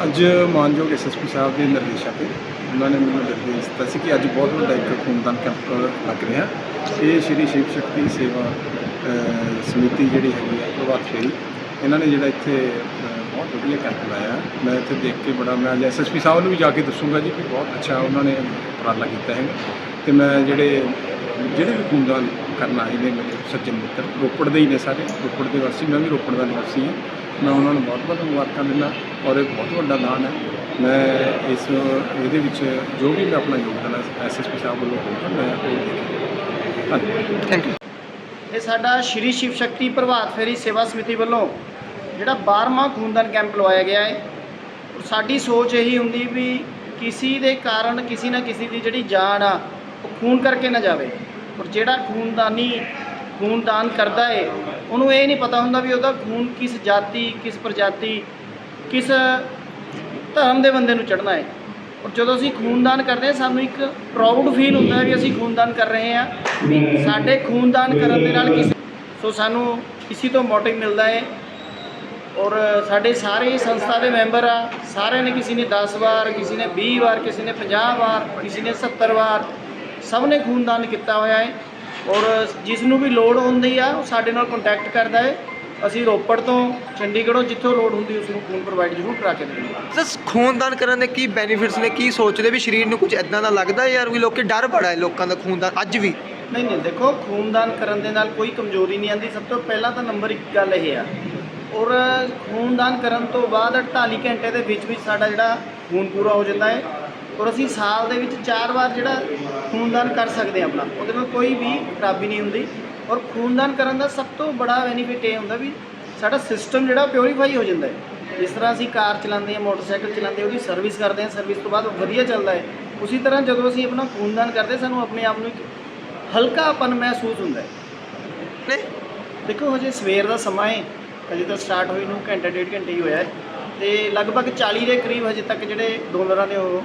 ਅੱਜ ਮਾਨਯੋਗ ਐਸਐਸਪੀ ਸਾਹਿਬ ਦੇ ਨਿਰਦੇਸ਼ਾਂ ਤੇ ਉਹਨਾਂ ਨੇ ਮੈਨੂੰ ਨਿਰਦੇਸ਼ ਦਿੱਤਾ ਸੀ ਕਿ ਅੱਜ ਬਹੁਤ ਵੱਡਾ ਇੱਕ ਖੂਨਦਾਨ ਕੈਂਪ ਲੱਗ ਰਿਹਾ। ਇਹ ਸ਼੍ਰੀ ਸ਼ਿਵ ਸ਼ਕਤੀ ਸੇਵਾ ਸਮਿਤੀ ਜਿਹੜੀ ਹੈਗੀ ਆ, ਪ੍ਰਭਾਤ ਫੇਰੀ, ਇਹਨਾਂ ਨੇ ਜਿਹੜਾ ਇੱਥੇ ਬਹੁਤ ਵਧੀਆ ਕੈਂਪ ਲਾਇਆ। ਮੈਂ ਇੱਥੇ ਦੇਖ ਕੇ ਬੜਾ, ਮੈਂ ਅੱਜ ਐਸਐਸਪੀ ਸਾਹਿਬ ਨੂੰ ਵੀ ਜਾ ਕੇ ਦੱਸੂਗਾ ਜੀ ਕਿ ਬਹੁਤ ਅੱਛਾ ਉਹਨਾਂ ਨੇ ਉਪਰਾਲਾ ਕੀਤਾ ਹੈ ਤੇ ਮੈਂ ਜਿਹੜੇ ਜਿਹੜੇ ਵੀ ਖੂਨਦਾਨ ਕਰਨ ਆਏ ਨੇ ਮੇਰੇ ਸੱਜਣ ਮਿੱਤਰ, ਰੋਪੜ ਦੇ ਹੀ ਨੇ ਸਾਰੇ, ਰੋਪੜ ਦੇ ਵਾਸੀ, ਮੈਂ ਵੀ ਰੋਪੜ ਦਾ ਨਿਵਾਸੀ ਹਾਂ। ਮੈਂ ਉਹਨਾਂ ਨੂੰ ਬਹੁਤ ਬਹੁਤ ਮੁਬਾਰਕਾਂ ਦਿੰਦਾ ਔਰ ਇਹ ਬਹੁਤ ਵੱਡਾ ਦਾਨ ਹੈ। ਮੈਂ ਇਸ, ਇਹਦੇ ਵਿੱਚ ਜੋ ਵੀ ਮੈਂ ਆਪਣਾ ਯੋਗਦਾਨ ਐਸਐਸਪੀ ਸਾਹਿਬ ਵੱਲੋਂ ਹੋਊਗਾ, ਮੈਂ ਉਹ ਦੇ ਥੈਂਕ ਯੂ ਇਹ ਸਾਡਾ ਸ਼੍ਰੀ ਸ਼ਿਵ ਸ਼ਕਤੀ ਪ੍ਰਭਾਤ ਫੇਰੀ ਸੇਵਾ ਸਮਿਤੀ ਵੱਲੋਂ ਜਿਹੜਾ 12ਵਾਂ ਖੂਨਦਾਨ ਕੈਂਪ ਲਵਾਇਆ ਗਿਆ ਹੈ ਸਾਡੀ ਸੋਚ ਇਹੀ ਹੁੰਦੀ ਵੀ ਕਿਸੇ ਦੇ ਕਾਰਨ ਕਿਸੇ ਨਾ ਕਿਸੇ ਦੀ ਜਿਹੜੀ ਜਾਨ ਆ, ਉਹ ਖੂਨ ਕਰਕੇ ਨਾ ਜਾਵੇ। ਔਰ ਜਿਹੜਾ ਖੂਨਦਾਨੀ ਖੂਨਦਾਨ ਕਰਦਾ ਏ ਉਹਨੂੰ ਇਹ ਨਹੀਂ ਪਤਾ ਹੁੰਦਾ ਵੀ ਉਹਦਾ ਖੂਨ ਕਿਸ ਜਾਤੀ, ਕਿਸ ਪ੍ਰਜਾਤੀ, ਕਿਸ ਧਰਮ ਦੇ ਬੰਦੇ ਨੂੰ ਚੜਨਾ ਹੈ। ਔਰ ਜਦੋਂ ਅਸੀਂ ਖੂਨਦਾਨ ਕਰਦੇ ਹਾਂ, ਸਾਨੂੰ ਇੱਕ ਪ੍ਰਾਊਡ ਫੀਲ ਹੁੰਦਾ ਹੈ ਵੀ ਅਸੀਂ ਖੂਨਦਾਨ ਕਰ ਰਹੇ ਹਾਂ ਵੀ ਸਾਡੇ ਖੂਨਦਾਨ ਕਰਨ ਦੇ ਨਾਲ ਕਿਸੇ ਸੋ ਸਾਨੂੰ ਕਿਸੇ ਤੋਂ ਮੋਟਿਵ ਮਿਲਦਾ ਹੈ। ਔਰ ਸਾਡੇ ਸਾਰੇ ਸੰਸਥਾ ਦੇ ਮੈਂਬਰ ਆ ਸਾਰਿਆਂ ਨੇ ਕਿਸੇ ਨੇ 10 ਵਾਰ, ਕਿਸੇ ਨੇ 20 ਵਾਰ, ਕਿਸੇ ਨੇ 50 ਵਾਰ, ਕਿਸੇ ਨੇ 70 ਵਾਰ ਸਭ ਨੇ ਖੂਨਦਾਨ ਕੀਤਾ ਹੋਇਆ ਹੈ। ਔਰ ਜਿਸ ਨੂੰ ਵੀ ਲੋੜ ਹੁੰਦੀ ਆ ਉਹ ਸਾਡੇ ਨਾਲ ਕੰਟੈਕਟ ਕਰਦਾ ਹੈ। ਅਸੀਂ ਰੋਪੜ ਤੋਂ ਚੰਡੀਗੜ੍ਹੋਂ ਜਿੱਥੋਂ ਲੋੜ ਹੁੰਦੀ ਉਸ ਨੂੰ ਖੂਨ ਪ੍ਰੋਵਾਈਡ ਜ਼ਰੂਰ ਕਰਾ ਕੇ ਦਿੰਦੇ ਹਾਂ। ਸਰ ਖੂਨਦਾਨ ਕਰਨ ਦੇ ਕੀ ਬੈਨੀਫਿਟਸ ਨੇ? ਕੀ ਸੋਚਦੇ ਵੀ ਸਰੀਰ ਨੂੰ ਕੁਝ ਇਦਾਂ ਦਾ ਲੱਗਦਾ ਯਾਰ ਵੀ ਲੋਕੀ ਡਰ ਬੜਾ ਹੈ ਲੋਕਾਂ ਦਾ ਖੂਨਦਾਨ ਅੱਜ ਵੀ? ਨਹੀਂ ਨਹੀਂ ਦੇਖੋ ਖੂਨਦਾਨ ਕਰਨ ਦੇ ਨਾਲ ਕੋਈ ਕਮਜ਼ੋਰੀ ਨਹੀਂ ਆਂਦੀ ਸਭ ਤੋਂ ਪਹਿਲਾਂ ਤਾਂ ਨੰਬਰ 1 ਗੱਲ ਇਹ ਆ। ਔਰ ਖੂਨਦਾਨ ਕਰਨ ਤੋਂ ਬਾਅਦ 48 ਘੰਟੇ ਦੇ ਵਿੱਚ ਵਿੱਚ ਸਾਡਾ ਜਿਹੜਾ ਖੂਨ ਪੂਰਾ ਹੋ ਜਾਂਦਾ ਹੈ। ਔਰ ਅਸੀਂ ਸਾਲ ਦੇ ਵਿੱਚ 4 ਵਾਰ ਜਿਹੜਾ ਖੂਨਦਾਨ ਕਰ ਸਕਦੇ ਹਾਂ ਆਪਣਾ ਉਹਦੇ ਨਾਲ ਕੋਈ ਵੀ ਖਰਾਬੀ ਨਹੀਂ ਹੁੰਦੀ। ਔਰ ਖੂਨਦਾਨ ਕਰਨ ਦਾ ਸਭ ਤੋਂ ਬੜਾ ਬੈਨੀਫਿਟ ਇਹ ਹੁੰਦਾ ਵੀ ਸਾਡਾ ਸਿਸਟਮ ਜਿਹੜਾ ਪਿਉਰੀਫਾਈ ਹੋ ਜਾਂਦਾ ਹੈ। ਜਿਸ ਤਰ੍ਹਾਂ ਅਸੀਂ ਕਾਰ ਚਲਾਉਂਦੇ ਹਾਂ ਮੋਟਰਸਾਈਕਲ ਚਲਾਉਂਦੇ ਉਹਦੀ ਸਰਵਿਸ ਕਰਦੇ ਹਾਂ ਸਰਵਿਸ ਤੋਂ ਬਾਅਦ ਵਧੀਆ ਚੱਲਦਾ ਹੈ। ਉਸੇ ਤਰ੍ਹਾਂ ਜਦੋਂ ਅਸੀਂ ਆਪਣਾ ਖੂਨਦਾਨ ਕਰਦੇ ਸਾਨੂੰ ਆਪਣੇ ਆਪ ਨੂੰ ਇੱਕ ਹਲਕਾਪਨ ਮਹਿਸੂਸ ਹੁੰਦਾ ਹੈ। ਦੇਖੋ ਹਜੇ ਸਵੇਰ ਦਾ ਸਮਾਂ ਹੈ ਹਜੇ ਤਾਂ ਸਟਾਰਟ ਹੋਈ ਨੂੰ ਘੰਟਾ ਡੇਢ ਘੰਟੇ ਹੀ ਹੋਇਆ ਹੈ। ਤੇ ਲਗਭਗ 40 ਦੇ ਕਰੀਬ ਹਜੇ ਤੱਕ ਜਿਹੜੇ ਡੋਨਰਾਂ ਨੇ ਉਹ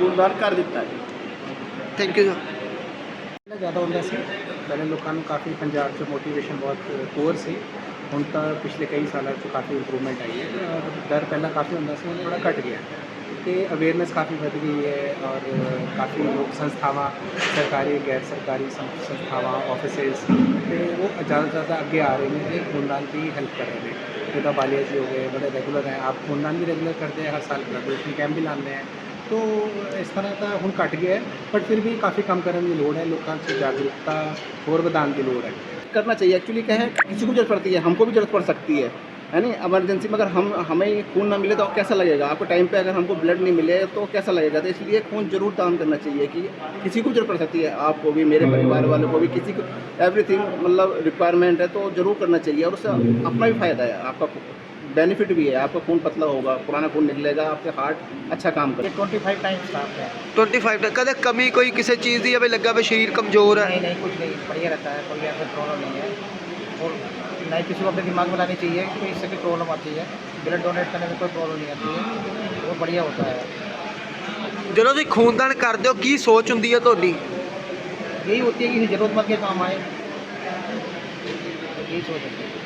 ਗੁਣਦਾਨ ਕਰ ਦਿੱਤਾ ਜੀ। ਥੈਂਕ ਯੂ ਪਹਿਲਾਂ ਜ਼ਿਆਦਾ ਹੁੰਦਾ ਸੀ। ਪਹਿਲੇ ਲੋਕਾਂ ਨੂੰ ਕਾਫੀ ਪੰਜਾਬ 'ਚ ਮੋਟੀਵੇਸ਼ਨ ਬਹੁਤ ਪੂਰ ਸੀ। ਹੁਣ ਤਾਂ ਪਿਛਲੇ ਕਈ ਸਾਲਾਂ 'ਚ ਕਾਫੀ ਇੰਪਰੂਵਮੈਂਟ ਆਈ ਹੈ। ਡਰ ਪਹਿਲਾਂ ਕਾਫੀ ਹੁੰਦਾ ਸੀ ਹੁਣ ਥੋੜਾ ਘਟ ਗਿਆ। ਤੇ ਅਵੇਅਰਨੈਸ ਕਾਫੀ ਵੱਧ ਗਈ ਹੈ ਔਰ ਕਾਫੀ ਲੋਕ ਸੰਸਥਾਵਾਂ ਸਰਕਾਰੀ ਗੈਰ ਸਰਕਾਰੀ ਸੰਸਥਾਵਾਂ ਆਫਿਸਸ ਤੇ ਉਹ ਜ਼ਿਆਦਾ ਜ਼ਿਆਦਾ ਅੱਗੇ ਆ ਰਹੇ ਨੇ। ਤੇ ਖੂਨਦਾਨ ਦੀ ਹੈਲਪ ਕਰ ਰਹੇ ਨੇ। ਜਿੱਦਾਂ ਬਾਲੀਆ ਜੀ ਹੋ ਗਏ ਬੜੇ ਰੈਗੂਲਰ ਹੈ। ਆਪ ਖੂਨਦਾਨ ਵੀ ਰੈਗੂਲਰ ਕਰਦੇ ਹਰ ਸਾਲ ਗ੍ਰੈਜੂਏਸ਼ਨ ਕੈਂਪ ਵੀ ਲਾਉਂਦੇ ਹੈ तो इस तरह का हूँ घट गया है बट फिर भी काफ़ी काम करने की लड़ है, लोगों से जागरूकता और बधाने की लड़ है। करना चाहिए। एक्चुअली क्या है, किसी को ज़रूरत पड़ती है, हमको भी ज़रूरत पड़ सकती है। है नहीं? एमरजेंसी में अगर हम, हमें खून ना मिले तो कैसा लगेगा? आपको टाइम पे अगर हमको ब्लड नहीं मिले तो कैसा लगेगा? तो इसलिए खून ज़रूर दान करना चाहिए कि किसी को ज़रूरत पड़ सकती है। आपको भी, मेरे परिवार वालों को भी, किसी को एवरीथिंग मतलब रिक्वायरमेंट है तो ज़रूर करना चाहिए और उससे अपना भी फ़ायदा है, आपका बेनिफिट भी है आपका खून पतला होगा पुराना खून निकलेगा आपके हार्ट अच्छा काम करेगा ट्वेंटी फाइव टाइम्स स्टाफ है 25 ਤੱਕ ਕਦੇ ਕਮੀ ਕੋਈ ਕਿਸੇ ਚੀਜ਼ ਦੀ ਆਵੇ ਲੱਗਾ ਵੀ ਸਰੀਰ ਕਮਜ਼ੋਰ ਹੈ नहीं कुछ नहीं बढ़िया रहता है कोई ऐसा प्रॉब्लम नहीं है और नहीं किसी को अपने दिमाग में लानी चाहिए कि इससे कोई प्रॉब्लम आती है ब्लड डोनेट करने में कोई प्रॉब्लम नहीं आती है वो बढ़िया होता है ਜਦੋਂ ਤੁਸੀਂ ਖੂਨਦਾਨ ਕਰਦੇ ਹੋ ਕੀ ਸੋਚ ਹੁੰਦੀ ਹੈ ਤੁਹਾਡੀ यही होती है कि जरूरतमंद के काम आए यही सोच होती है